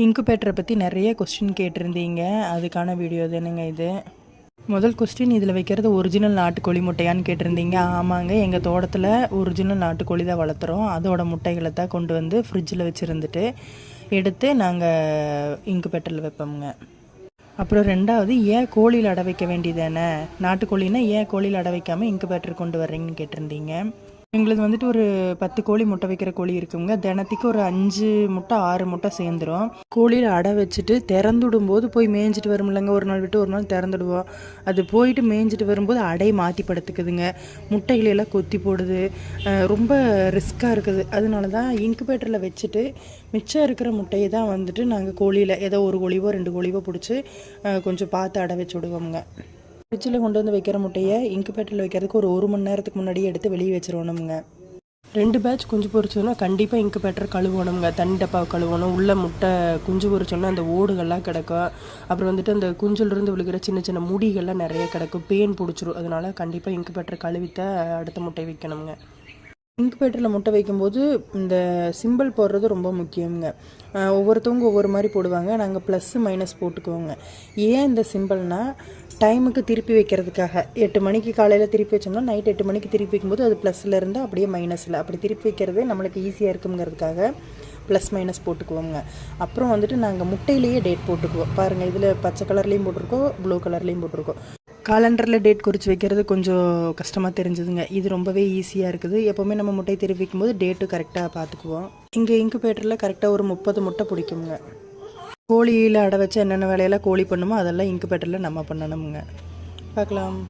இன்குபேட்டரை பற்றி நிறைய கொஸ்டின் கேட்டிருந்தீங்க. அதுக்கான வீடியோ தானுங்க இது. முதல் கொஸ்டின் இதில் வைக்கிறது ஒரிஜினல் நாட்டுக்கோழி முட்டையான்னு கேட்டிருந்தீங்க. ஆமாங்க எங்கள் தோட்டத்தில் ஒரிஜினல் நாட்டுக்கோழி தான் வளர்த்துறோம். அதோட முட்டைகளை தான் கொண்டு வந்து ஃப்ரிட்ஜில் வச்சுருந்துட்டு எடுத்து நாங்கள் இன்குபேட்டரில் வைப்போம்ங்க. அப்புறம் ரெண்டாவது ஏன் கோழியில் அடை வைக்க வேண்டியதானே நாட்டுக்கோழின்னா ஏன் கோழியில் அடை வைக்காமல் இன்குபேட்டர் கொண்டு வர்றீங்கன்னு கேட்டிருந்தீங்க. எங்களது வந்துட்டு ஒரு பத்து கோழி முட்டை வைக்கிற கோழி இருக்குங்க. தினத்துக்கு ஒரு அஞ்சு முட்டை ஆறு முட்டை சேர்ந்துரும். கோழியில் அடை வச்சுட்டு திறந்துடும் போது போய் மேய்ஞ்சிட்டு வரும்லங்க. ஒரு நாள் விட்டு ஒரு நாள் திறந்துடுவோம். அது போயிட்டு மேய்ஞ்சிட்டு வரும்போது அடையை மாற்றி படுத்துக்குதுங்க. முட்டைகளெல்லாம் கொத்தி போடுது. ரொம்ப ரிஸ்க்காக இருக்குது. அதனால தான் இன்குபேட்டரில் வச்சுட்டு மிச்சம் இருக்கிற முட்டையை தான் வந்துட்டு நாங்கள் கோழியில் ஏதோ ஒரு கோழிவோ ரெண்டு கோழிவோ பிடிச்சி கொஞ்சம் பார்த்து அடை வச்சு விடுவோம்ங்க. ஃப்ரிட்ஜில் கொண்டு வந்து வைக்கிற முட்டையை இன்குபேட்டரில் வைக்கிறதுக்கு ஒரு ஒரு மணி நேரத்துக்கு முன்னாடியே எடுத்து வெளியே வச்சிருவணுங்க ரெண்டு பேட்ச் குஞ்சு பொரிச்சோன்னா கண்டிப்பாக இன்குபேட்டர் கழுவணுங்க தண்ணி டப்பாவை கழுவணும். உள்ள முட்டை குஞ்சு பொரிச்சோன்னா அந்த ஓடுகள்லாம் கிடக்கும். அப்புறம் வந்துட்டு அந்த குஞ்சிலிருந்து விழுகிற சின்ன சின்ன முடிகள்லாம் நிறைய கிடக்கும். பேன் பிடிச்சிரும். அதனால கண்டிப்பாக இன்குபேட்டர் கழுவித்த அடுத்த முட்டை வைக்கணுங்க இன்குபேட்டரில் முட்டை வைக்கும்போது இந்த சிம்பிள் போடுறது ரொம்ப முக்கியங்க ஒவ்வொருத்தவங்க ஒவ்வொரு மாதிரி போடுவாங்க. நாங்கள் ப்ளஸ்ஸு மைனஸ் போட்டுக்குவோங்க. ஏன் இந்த சிம்பிள்னால் டைமுக்கு திருப்பி வைக்கிறதுக்காக. எட்டு மணிக்கு காலையில் திருப்பி வச்சோம்னா நைட் எட்டு மணிக்கு திருப்பி வைக்கும்போது அது ப்ளஸ்ஸில் இருந்து அப்படியே மைனஸில் அப்படி திருப்பி வைக்கிறது நம்மளுக்கு ஈஸியாக இருக்குங்கிறதுக்காக ப்ளஸ் மைனஸ் போட்டுக்குவோங்க அப்புறம் வந்துட்டு நாங்கள் முட்டையிலேயே டேட் போட்டுக்குவோம். பாருங்கள் இதில் பச்சை கலர்லேயும் போட்டிருக்கோம் ப்ளூ கலர்லேயும் போட்டிருக்கோம். காலண்டரில் டேட் குறித்து வைக்கிறது கொஞ்சம் கஷ்டமாக தெரிஞ்சுதுங்க. இது ரொம்பவே ஈஸியாக இருக்குது. எப்போவுமே நம்ம முட்டை தெரிவிக்கும் போது டேட்டு கரெக்டாக பார்த்துக்குவோம் இங்கே இன்குபேட்டரில் கரெக்டாக ஒரு முப்பது முட்டை பிடிக்குங்க. கோழியில் அடை வச்சு என்னென்ன வேலையெல்லாம் கோழி பண்ணுமோ அதெல்லாம் இன்குபேட்டரில் நம்ம பண்ணணுங்க பார்க்கலாம்.